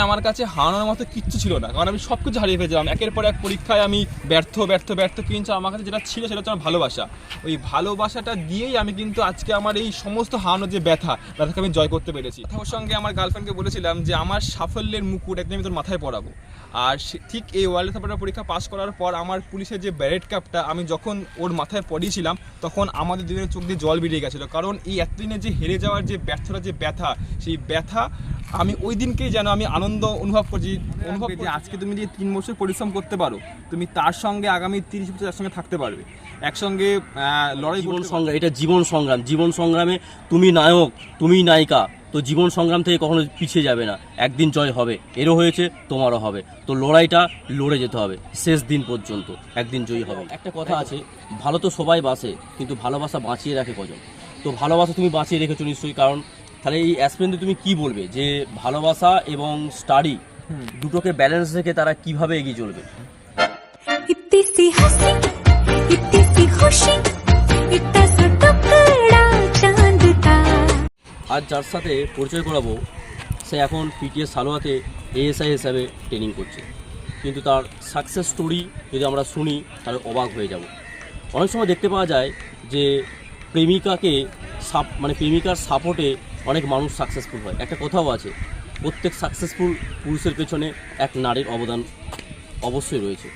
আমার কাছে হারানোর মতো কিচ্ছু ছিল না। কারণ আমি সব কিছু হারিয়ে ফেলেছিলাম। একের পর এক পরীক্ষায় আমি ব্যর্থ ব্যর্থ ব্যর্থ। কিন্তু আমার কাছে যেটা ছিল, সেটা হচ্ছে আমার ভালোবাসা। ওই ভালোবাসাটা দিয়েই আমি কিন্তু আজকে আমার এই সমস্ত হারানোর যে ব্যথা, ব্যথাকে আমি জয় করতে পেরেছি। ওর সঙ্গে আমার গার্লফ্রেন্ডকে বলেছিলাম যে, আমার সাফল্যের মুকুট একদম আমি তোর মাথায় পড়াবো আর ঠিক এই ওয়ার্ল্ড সাপোর্টার পরীক্ষা পাস করার পর আমার পুলিশের যে ব্যারেট কাপটা আমি যখন ওর মাথায় পড়িয়েছিলাম তখন আমাদের দুজনের চোখ দিয়ে জল বেরিয়ে গেছিল। কারণ এই এতদিনে যে হেরে যাওয়ার যে ব্যর্থটা যে ব্যথা, সেই ব্যথা আমি ওই দিনকেই যেন আমি আনন্দ অনুভব করছি অনুভব যে আজকে তুমি যে তিন বছর পরিশ্রম করতে পারো তুমি তার সঙ্গে আগামী তিরিশ বছর তার সঙ্গে থাকতে পারবে। একসঙ্গে লড়াই জীবন সংগ্রাম এটা জীবন সংগ্রাম। জীবন সংগ্রামে তুমি নায়ক তুমি নায়িকা। তো জীবন সংগ্রাম থেকে কখনো পিছিয়ে যাবে না। একদিন জয় হবে এরও হয়েছে তোমারও হবে। তো লড়াইটা লড়ে যেতে হবে শেষ দিন পর্যন্ত একদিন জয়ী হবে। একটা কথা আছে ভালো তো সবাই বাসে কিন্তু ভালোবাসা বাঁচিয়ে রাখে কজন? তো ভালোবাসা তুমি বাঁচিয়ে রেখেছো নিশ্চয়ই কারণ তাহলে এই অ্যাসপিরেন্টে তুমি কি বলবে? যে ভালোবাসা এবং স্টাডি দুটোকে ব্যালেন্স রেখে তারা কীভাবে এগিয়ে চলবে? আর যার সাথে পরিচয় করাবো সে এখন পিটিএস সালোয়াতে এএসআই হিসাবে ট্রেনিং করছে। কিন্তু তার সাকসেস স্টোরি যদি আমরা শুনি তাহলে অবাক হয়ে যাব। অনেক সময় দেখতে পাওয়া যায় যে প্রেমিকাকে সাপ মানে প্রেমিকার সাপোর্টে অনেক মানুষ সাকসেসফুল হয়। একটা কথাও আছে প্রত্যেক সাকসেসফুল পুরুষের পেছনে এক নারীর অবদান অবশ্যই রয়েছে।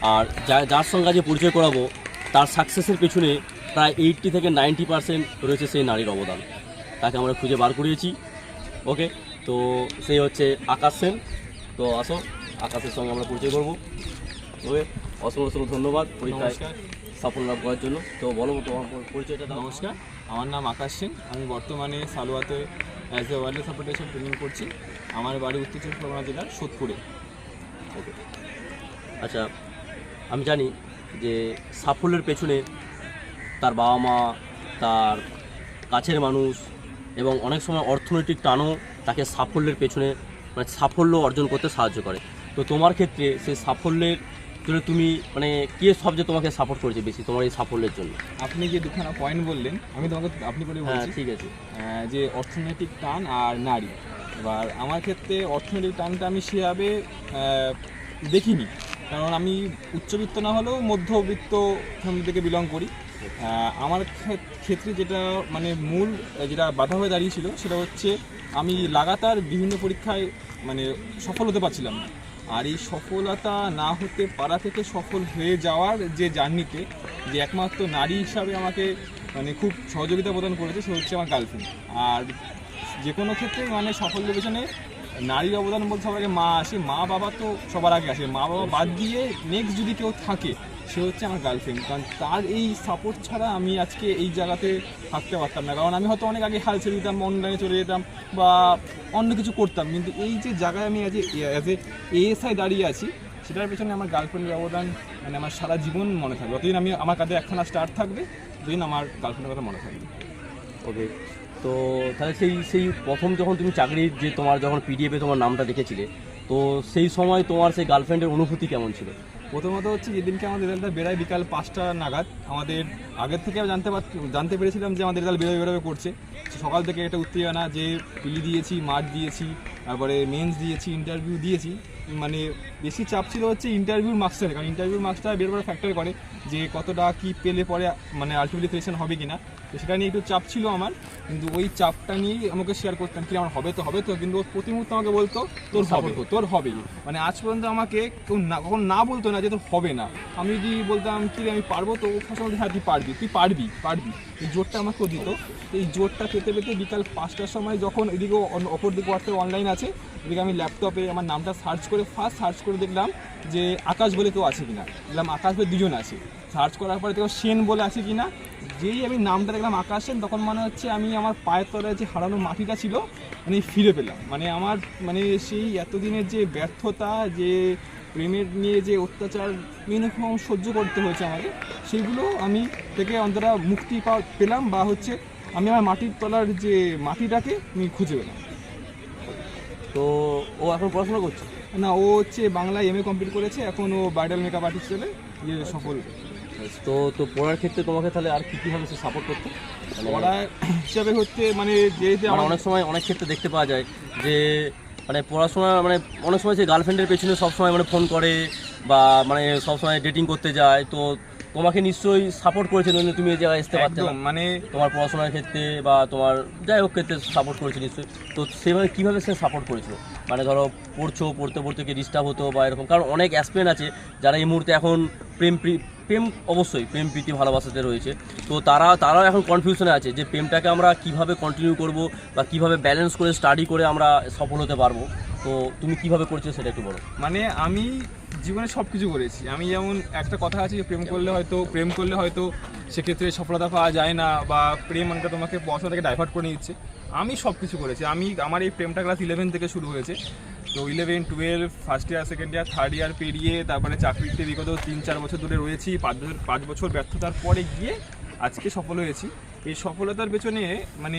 আর যা যার সঙ্গে আজকে পরিচয় করাবো তার সাকসেসের পেছনে প্রায় এইটটি থেকে নাইনটি পার্সেন্ট রয়েছে সেই নারীর অবদান। তাকে আমরা খুঁজে বার করিয়েছি। ওকে? তো সেই হচ্ছে আকাশ সেন। তো আসো আকাশের সঙ্গে আমরা পরিচয় করব। ওকে? অসংখ্য অসংখ্য ধন্যবাদ। পরীক্ষায়। সাফল্য লাভ করার জন্য। তো বলো তোমার পর- পরিচয়টা নমস্কার। আমার নাম আকাশ সিং। আমি বর্তমানে সালোয়াতে অ্যাজ এ ওয়ার্ল্ড সাপোর্টেশন ট্রেনিং করছি। আমার বাড়ি উত্তর চব্বিশ পরগনা জেলার সোদপুরে। আচ্ছা আমি জানি যে সাফল্যের পেছনে তার বাবা মা, তার কাছের মানুষ এবং অনেক সময় অর্থনৈতিক টানও তাকে সাফল্যের পেছনে মানে সাফল্য অর্জন করতে সাহায্য করে। তো তোমার ক্ষেত্রে সেই সাফল্যের জন্য তুমি মানে কে সবচেয়ে তোমাকে সাপোর্ট করেছে বেশি তোমার এই সাফল্যের জন্য? আপনি যে দুখানা পয়েন্ট বললেন আমি তোমাকে আপনি বলে হ্যাঁ বলছি। ঠিক আছে। যে অর্থনৈতিক টান আর নারী। এবার আমার ক্ষেত্রে অর্থনৈতিক টানটা আমি সেভাবে আহ, দেখিনি। কারণ আমি উচ্চবিত্ত না হলেও মধ্যবিত্ত ফ্যামিলি থেকে বিলং করি। আহ, আমার ক্ষেত- ক্ষেত্রে যেটা মানে মূল আহ, যেটা বাধা হয়ে দাঁড়িয়েছিল সেটা হচ্ছে আমি লাগাতার বিভিন্ন পরীক্ষায় মানে সফল হতে পারছিলাম না। আর এই সফলতা না হতে পারা থেকে সফল হয়ে যাওয়ার যে জার্নিতে যে একমাত্র নারী হিসাবে আমাকে মানে খুব সহযোগিতা প্রদান করেছে, সে হচ্ছে আমার গার্লফ্রেন্ড আর যে কোনো ক্ষেত্রে মানে সাফল্য পেছনে নারীর অবদান বলতে সবার আগে মা আসে। মা বাবা তো সবার আগে আসে। মা বাবা বাদ দিয়ে নেক্সট যদি কেউ থাকে সে হচ্ছে আমার গার্লফ্রেন্ড কারণ তার এই সাপোর্ট ছাড়া আমি আজকে এই জায়গাতে থাকতে পারতাম না। কারণ আমি হয়তো অনেক আগে হাল ছেড়ে দিতাম অনলাইনে চলে যেতাম বা অন্য কিছু করতাম। কিন্তু এই যে জায়গায় আমি আজ অ্যাজ এ এএসআই দাঁড়িয়ে আছি, সেটার পেছনে আমার গার্লফ্রেন্ডের অবদান মানে আমার সারা জীবন মনে থাকবে। যতদিন আমি, আমার কাছে একখানা স্টার্ট থাকবে, ততদিন আমার গার্লফ্রেন্ডের কথা মনে থাকবে। ওকে তো তাহলে সেই সেই প্রথম যখন তুমি চাকরির যে তোমার যখন পিডিএফে তোমার নামটা দেখেছিলে, তো সেই সময় তোমার সেই গার্লফ্রেন্ডের অনুভূতি কেমন ছিল? প্রথমত হচ্ছে যেদিনকে আমাদের রেজাল্টটা বেড়ায় বিকাল পাঁচটা নাগাদ, আমাদের আগের থেকে জানতে পার, জানতে পেরেছিলাম যে আমাদের রেজাল্ট বেরোবে বেরোবে করছে। সকাল থেকে একটা উত্তেজনা যে পিলি দিয়েছি, মাঠ দিয়েছি, তারপরে মেন্স দিয়েছি ইন্টারভিউ দিয়েছি। মানে বেশি চাপ ছিল হচ্ছে ইন্টারভিউর মার্কসটা কারণ ইন্টারভিউর মার্কসটা বের করে ফ্যাক্টর করে যে কতটা কি পেলে পরে মানে আলটিমেটলি সিলেকশন হবে কিনা। তো সেটা নিয়ে একটু চাপ ছিল আমার কিন্তু ওই চাপটা নিয়েই আমাকে শেয়ার করতাম কি আমার হবে তো হবে তো কিন্তু প্রতি মুহূর্তে আমাকে বলতো তোর হবে তোর হবে। মানে আজ পর্যন্ত আমাকে কেউ না কখন না বলতো না যে তোর হবে না। আমি যদি বলতাম কি আমি পারব? তো ও সবসময় হ্যাঁ তুই পারবি তুই পারবি পারবি। এই জোরটা আমাকে দিত। এই জোরটা পেতে পেতে বিকাল পাঁচটার সময় যখন এদিকে অপর দিকে হোয়াটসঅ্যাপ অনলাইন আছে এদিকে আমি ল্যাপটপে আমার নামটা সার্চ করে ফার্স্ট সার্চ করে দেখলাম যে আকাশ বলে কেউ আছে কিনা। দেখলাম আকাশ বলে দুজন আছে। সার্চ করার পরে দেখলাম সেন বলে আছে কিনা যেই আমি নামটা দেখলাম আকাশ সেন তখন মনে হচ্ছে আমি আমার পায়ের তলায় যে হারানো মাটিটা ছিল মানে ফিরে পেলাম। মানে আমার মানে সেই এতদিনের যে ব্যর্থতা যে প্রেমের নিয়ে যে অত্যাচার বিভিন্ন রকম সহ্য করতে হয়েছে আমাকে সেইগুলো আমি থেকে অন্তরা মুক্তি পাওয়া পেলাম বা হচ্ছে আমি আমার মাটির তলার যে মাটিটাকে আমি খুঁজে পেলাম। তো ও এখন পড়াশোনা করছে? না ও হচ্ছে বাংলায় এম এ কমপ্লিট করেছে এখন ও ব্রাইডাল মেকআপ আর্টিস্ট চলে যে সফল। তো তো পড়ার ক্ষেত্রে তোমাকে তাহলে আর কী কীভাবে সে সাপোর্ট করতে? মানে পড়া হিসাবে হচ্ছে মানে যেহেতু মানে আমার অনেক সময় অনেক ক্ষেত্রে দেখতে পাওয়া যায় যে মানে পড়াশোনা মানে অনেক সময় সে গার্লফ্রেন্ডের পেছনে সবসময় মানে ফোন করে বা মানে সবসময় ডেটিং করতে যায়। তো তোমাকে নিশ্চয়ই সাপোর্ট করেছে নইলে তুমি এই জায়গায় আসতে পারতে মানে তোমার পড়াশোনার ক্ষেত্রে বা তোমার যাই হোক ক্ষেত্রে সাপোর্ট করেছে নিশ্চয়ই। তো সেভাবে কীভাবে সে সাপোর্ট করেছিল? মানে ধরো পড়ছো পড়তে পড়তে কি ডিস্টার্ব হতো বা এরকম? কারণ অনেক অ্যাসপেন আছে যারা এই মুহূর্তে এখন প্রেম প্রি- প্রেম অবশ্যই, প্রেম, প্রীতি ভালোবাসাতে রয়েছে। তো তারা, তারাও এখন কনফিউশনে আছে যে প্রেমটাকে আমরা কীভাবে কন্টিনিউ করব বা কীভাবে ব্যালেন্স করে স্টাডি করে আমরা সফল হতে পারব। তো তুমি কীভাবে করছ সেটা একটু বলো। মানে আমি জীবনে সব কিছু করেছি। আমি যেমন একটা কথা আছে যে প্রেম করলে হয়তো, প্রেম করলে হয়তো সেক্ষেত্রে সফলতা পাওয়া যায় না বা প্রেম অনেকটা তোমাকে পড়াশোনা থেকে ডাইভার্ট করে নিচ্ছে। আমি সব কিছু করেছি। আমি, আমার এই প্রেমটা ক্লাস ইলেভেন থেকে শুরু হয়েছে। তো eleven twelve first year second year third year পেরিয়ে তারপরে চাকরিতে বিগত তিন, চার বছর ধরে রয়েছি। পাঁচ বছর পাঁচ বছর ব্যর্থতার পরে গিয়ে আজকে সফল হয়েছি। এই সফলতার পেছনে মানে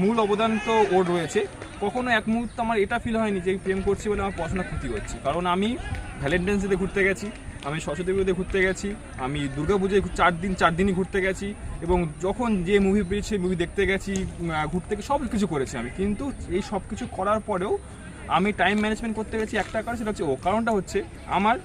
মূল অবদান তো ওর রয়েছে। কখনো এক মুহূর্ত আমার এটা ফিল হয়নি যে প্রেম করছি বলে আমার পড়াশোনা ক্ষতি করছি। কারণ আমি ভ্যালেন্টাইন্স ডেতে ঘুরতে গেছি, আমি সরস্বতী পুজোতে ঘুরতে গেছি, আমি দুর্গা পুজোয় চার দিন, চার দিনই ঘুরতে গেছি এবং যখন যে মুভি পেয়েছে মুভি দেখতে গেছি ঘুরতে সব কিছু করেছি আমি। কিন্তু এই সব কিছু করার পরেও আমি টাইম ম্যানেজমেন্ট করতে গেছি একটা কারণ সেটা হচ্ছে ও কারণটা হচ্ছে আমার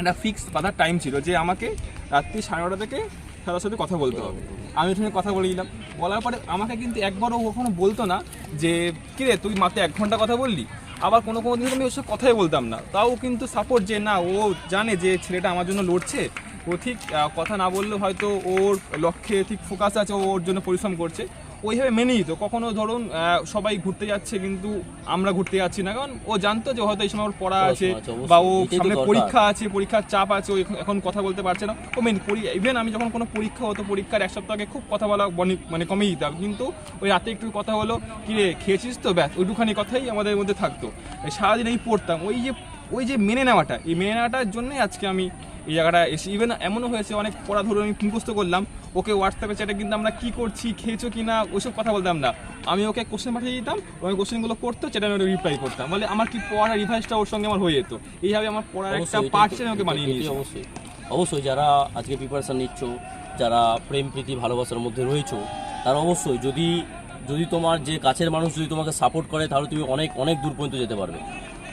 একটা ফিক্স বাধার টাইম ছিল যে আমাকে রাত্রি সাড়ে নটা থেকে সাদার সাথে কথা বলতে হবে। আমি ওখানে কথা বলে দিলাম। বলার পরে আমাকে কিন্তু একবারও কখনো বলতো না যে কিরে তুই মাত্র এক ঘণ্টা কথা বললি? আবার কোনো কোনো দিন আমি ওর সাথে কথাই বলতাম না। তাও কিন্তু সাপোর্ট যে, না, ও জানে যে ছেলেটা আমার জন্য লড়ছে। ও ঠিক কথা না বললেও হয়তো ওর লক্ষ্যে ঠিক ফোকাস আছে ওর জন্য পরিশ্রম করছে। ওইভাবে মেনে নিত কখনো ধরুন সবাই ঘুরতে যাচ্ছে কিন্তু আমরা ঘুরতে যাচ্ছি না। কারণ ও জানতো যে হয়তো এই সময় ওর পড়া আছে। বা ও সামনে পরীক্ষা আছে পরীক্ষার চাপ আছে ও এখন- কথা বলতে পারছে না। ও মেন ইভেন আমি যখন কোনো পরীক্ষা হতো পরীক্ষার এক সপ্তাহ আগে খুব কথা বলা মানে কমিয়ে দিতাম। কিন্তু ওই রাতে একটু কথা হলো কিরে খেয়েছিস তো? ব্যাস ওইটুখানি কথাই আমাদের মধ্যে থাকতো। সারাদিন এই পড়তাম। ওই যে ওই যে মেনে নেওয়াটা এই মেনে নেওয়াটার জন্যই আজকে আমি এই জায়গাটা এসে ইভেন এমনও হয়েছে অনেক পড়া ধরে আমি মুখস্থ করলাম। ওকে হোয়াটসঅ্যাপে চ্যাটে কিন্তু আমরা কি করছি খেয়েছো কি না ওইসব কথা বলতাম না। আমি ওকে কোশ্চেন পাঠিয়ে দিতাম ওই কোশ্চেনগুলো করতো চ্যাটে আমি রিপ্লাই করতাম। বলে আমার কি পড়া রিভাইসটা ওর সঙ্গে আমার হয়ে যেত। এইভাবে আমার পড়ার একটা পার্ট ওকে বানিয়ে নিয়েছি। অবশ্যই। অবশ্যই যারা আজকে প্রিপারেশন নিচ্ছ যারা প্রেম প্রীতি ভালোবাসার মধ্যে রয়েছো তারা অবশ্যই যদি যদি তোমার যে কাছের মানুষ যদি তোমাকে সাপোর্ট করে তাহলে তুমি অনেক অনেক দূর পর্যন্ত যেতে পারবে।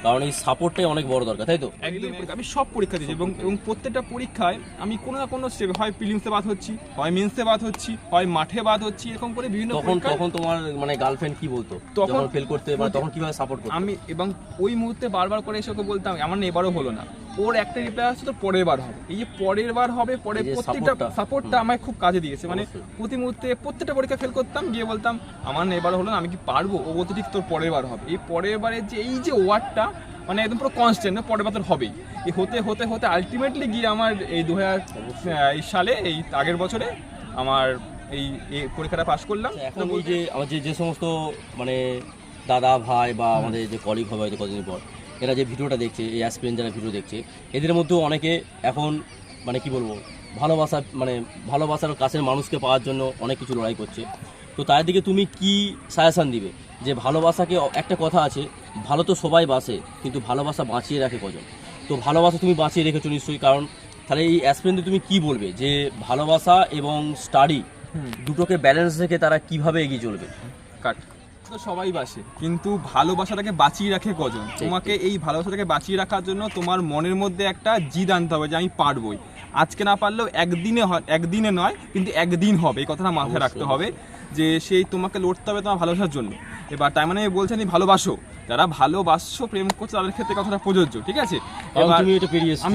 কারণ এই সাপোর্টটাই অনেক বড় দরকার তাই তো? একদম আমি সব পরীক্ষা দিয়েছি এবং এবং প্রত্যেকটা পরীক্ষায় আমি কোনো না কোনো স্টেপে হয় প্রিলিমসে বাদ হচ্ছি হয় মেন্সে বাদ হচ্ছি হয় মাঠে বাদ হচ্ছি এরকম করে বিভিন্ন তখন তখন তোমার মানে গার্লফ্রেন্ড কি বলতো? তখন- তখন ফেল করতে বা তখন কীভাবে সাপোর্ট করতো? আমি এবং ওই মুহূর্তে বারবার করে এসে ওকে বলতাম আমার না এবারও হলো না। ওর একটা রিপ্লাই আসছে তো পরের বার হবে। এই যে পরের বার হবে পরে প্রত্যেকটা সাপোর্টটা আমায় খুব কাজে দিয়েছে। মানে প্রতি মুহূর্তে প্রত্যেকটা পরীক্ষা ফেল করতাম গিয়ে বলতাম আমার এবার হলো না আমি কি পারব? ও বলতে ঠিক তোর পরের বার হবে। এই পরের বারের যে এই যে ওয়ার্ডটা মানে একদম পুরো কনস্ট্যান্ট পরের বার হবেই। এই হতে হতে হতে আলটিমেটলি গিয়ে আমার এই দু হাজার এই সালে এই আগের বছরে আমার এই পরীক্ষাটা পাশ করলাম। এখন এই যে আমার যে যে সমস্ত মানে দাদা ভাই বা আমাদের যে কলিগ হবে হয়তো কদিন পর এরা যে ভিডিওটা দেখছে এই অ্যাসপিরেন্ট যারা ভিডিও দেখছে এদের মধ্যেও অনেকে এখন মানে কি বলব ভালোবাসা মানে ভালোবাসার কাছের মানুষকে পাওয়ার জন্য অনেক কিছু লড়াই করছে। তো তার দিকে তুমি কি সাজেশান দিবে? যে ভালোবাসাকে একটা কথা আছে ভালো তো সবাই বাসে কিন্তু ভালোবাসা বাঁচিয়ে রাখে কজন? তো ভালোবাসা তুমি বাঁচিয়ে রেখেছো নিশ্চয়ই কারণ তাহলে এই অ্যাসপিরেন্টে তুমি কি বলবে? যে ভালোবাসা এবং স্টাডি দুটোকে ব্যালেন্স রেখে তারা কীভাবে এগিয়ে চলবে? কাট। তো সবাই বাসে। কিন্তু ভালোবাসাটাকে বাঁচিয়ে রাখে কজন? তোমাকে এই ভালোবাসাটাকে বাঁচিয়ে রাখার জন্য তোমার মনের মধ্যে একটা জিদ আনতে হবে যে আমি পারবই। আজকে না পারলেও একদিনে একদিনে নয় কিন্তু একদিন হবে। এই কথাটা মাথায় রাখতে হবে যে সেই তোমাকে লড়তে হবে তোমার ভালোবাসার জন্য। এবার তাই মানে আমি বলছি আমি ভালোবাসো। যারা ভালোবাসো প্রেম করছ তাদের ক্ষেত্রে কথাটা প্রযোজ্য ঠিক আছে? এবার আমি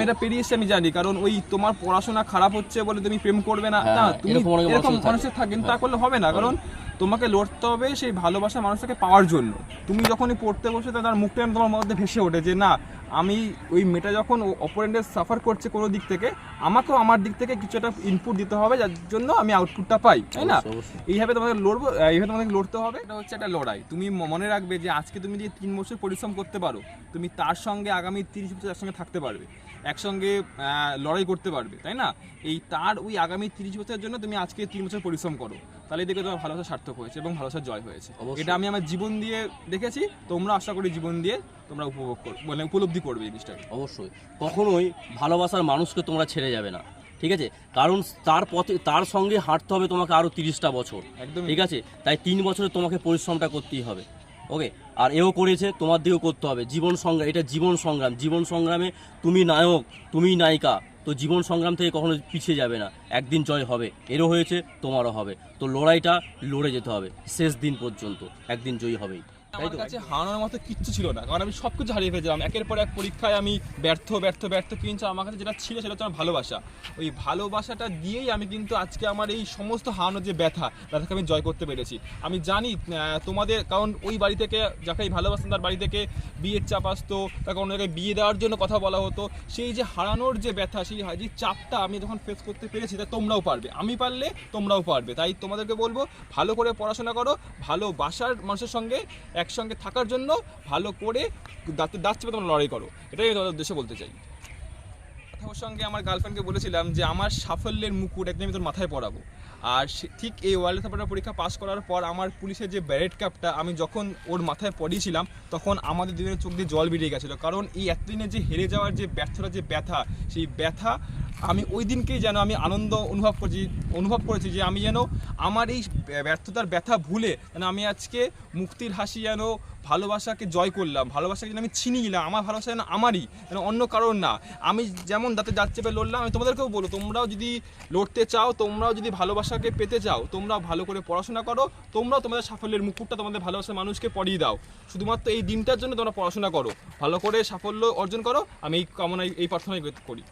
এটা পেরিয়ে এসে আমি জানি। কারণ ওই তোমার পড়াশোনা খারাপ হচ্ছে বলে তুমি প্রেম করবে না। হ্যাঁ, না তুমি এরকম। মানুষের থাকে। কিন্তু তা করলে হবে না। কারণ তোমাকে লড়তে হবে সেই ভালোবাসা মানুষটাকে পাওয়ার জন্য। তুমি যখনই পড়তে বসে তার মুখটা তোমার মধ্যে ভেসে ওঠে যে না আমি ওই মেয়েটা যখন অপোনেন্টের সাফার করছে কোনো দিক থেকে আমাকেও আমার দিক থেকে কিছু একটা ইনপুট দিতে হবে যার জন্য আমি আউটপুটটা পাই। তাই না। এইভাবে তোমাদের লড়বো এইভাবে তোমাদের লড়তে হবে। এটা হচ্ছে একটা লড়াই। তুমি মনে রাখবে যে আজকে তুমি যদি তিন বছর পরিশ্রম করতে পারো তুমি তার সঙ্গে আগামী তিরিশ বছর একসঙ্গে থাকতে পারবে। একসঙ্গে লড়াই করতে পারবে তাই না? এই তার ওই আগামী তিরিশ বছরের জন্য তুমি আজকে তিন বছর পরিশ্রম করো। তাহলে দেখবে তোমার ভালোবাসা সার্থক হয়েছে এবং ভালোবাসা জয় হয়েছে। এটা আমি আমার জীবন দিয়ে দেখেছি তোমরা আশা করি জীবন দিয়ে তোমরা উপভোগ কর মানে উপলব্ধি করবে এই জিনিসটাকে। অবশ্যই। কখনোই ভালোবাসার মানুষকে তোমরা ছেড়ে যাবে না ঠিক আছে? কারণ তার পথে তার সঙ্গে হাঁটতে হবে তোমাকে আরও তিরিশটা বছর একদম ঠিক আছে? তাই তিন বছরে তোমাকে পরিশ্রমটা করতেই হবে ওকে? আর এও করেছে তোমার দিকেও করতে হবে। জীবন সংগ্রাম এটা জীবন সংগ্রাম। জীবন সংগ্রামে তুমি নায়ক তুমি নায়িকা তো জীবন সংগ্রাম থেকে কখনো পিছিয়ে যাবে না। একদিন জয় হবে, এরও হয়েছে, তোমারও হবে। তো লড়াইটা লড়ে যেতে হবে, শেষ দিন পর্যন্ত, একদিন জয়ী হবেই। আমার কাছে হারানোর মতো কিচ্ছু ছিল না। কারণ আমি সব কিছু হারিয়ে ফেলেছিলাম। একের পর এক পরীক্ষায় আমি ব্যর্থ ব্যর্থ ব্যর্থ কিন্তু আমার কাছে যেটা ছিল সেটা হচ্ছে আমার ভালোবাসা। ওই ভালোবাসাটা দিয়েই আমি কিন্তু আজকে আমার এই সমস্ত হারানোর যে ব্যথা ব্যথাকে আমি জয় করতে পেরেছি। আমি জানি তোমাদের কারণ ওই বাড়ি থেকে যাকে ভালোবাসতাম তার বাড়ি থেকে বিয়ের চাপ আসতো তাকে অন্য জায়গায় বিয়ে দেওয়ার জন্য কথা বলা হতো। সেই যে হারানোর যে ব্যথা সেই যে চাপটা আমি যখন ফেস করতে পেরেছি তা তোমরাও পারবে। আমি পারলে তোমরাও পারবে। তাই তোমাদেরকে বলব ভালো করে পড়াশোনা করো ভালোবাসার মানুষের সঙ্গে একসঙ্গে থাকার জন্য ভালো করে দাঁতে দাঁত চেপে তোমরা লড়াই করো। এটাই আমি তোমাদের উদ্দেশ্যে বলতে চাই। ওর সঙ্গে আমার গার্লফ্রেন্ডকে বলেছিলাম যে, আমার সাফল্যের মুকুট একদিন আমি তোর মাথায় পড়াবো আর ঠিক এই ওয়ার্ল্ড সাপোর্টার পরীক্ষা পাস করার পর আমার পুলিশের যে ব্যারেট ক্যাপটা আমি যখন ওর মাথায় পড়িয়েছিলাম তখন আমাদের দুজনের চোখ দিয়ে জল বেরিয়ে গেছিল। কারণ এই এতদিনে যে হেরে যাওয়ার যে ব্যর্থতা যে ব্যথা, সেই ব্যথা আমি ওই দিনকেই যেন আমি আনন্দ অনুভব করছি, অনুভব করেছি যে আমি যেন আমার এই ব্যর্থতার ব্যথা ভুলে যেন আমি আজকে মুক্তির হাসি যেন ভালোবাসাকে জয় করলাম, ভালোবাসাকে যেন আমি ছিনিয়ে নিলাম, আমার ভালোবাসা যেন আমারই, যেন অন্য কারোর না। আমি যেমন দাঁতে দাঁত চেপে লড়লাম, আমি তোমাদেরকেও বলো তোমরাও যদি লড়তে চাও, তোমরাও যদি ভালোবাসাকে পেতে চাও, তোমরাও ভালো করে পড়াশোনা করো, তোমরাও তোমাদের সাফল্যের মুকুটটা তোমাদের ভালোবাসার মানুষকে পরিয়ে দাও। শুধুমাত্র এই দিনটার জন্য তোমরা পড়াশোনা করো, ভালো করে সাফল্য অর্জন করো, আমি এই কামনায় এই প্রার্থনাই করি।